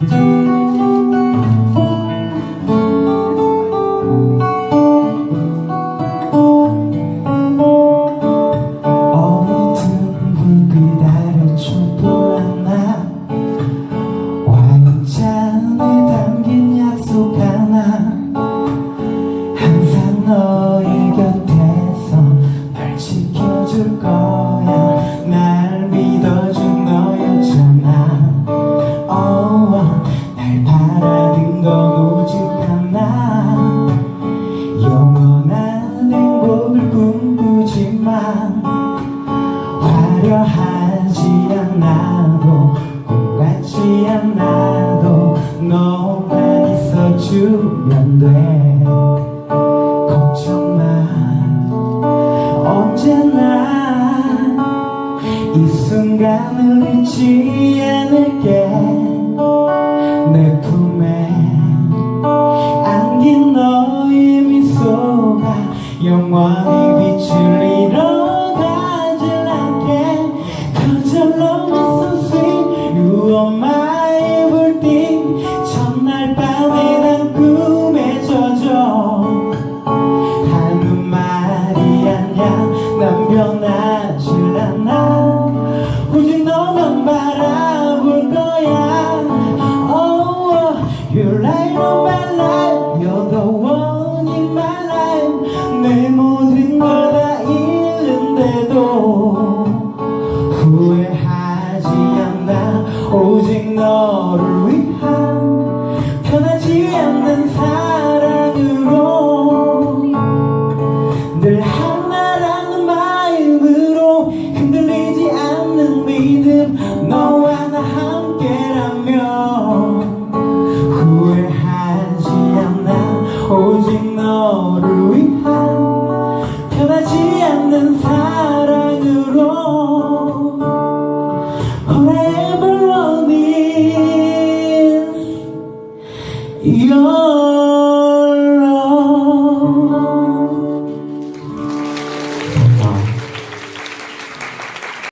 어두 건 오직 하나 영원한 행복을 꿈꾸지만 화려하지 않아도 꿈 같지 않아도 너만 있어주면 돼. 걱정 마 언제나 이 순간을 잊지 않을게 영원 내 모든 걸 다 잃는데도 후회하지 않아. 오직 너를 위한 변하지 않는 사랑으로 늘 하나라는 마음으로 흔들리지 않는 믿음 너와 나 함께라면 후회하지 않아. 오직 너 forever I'll be.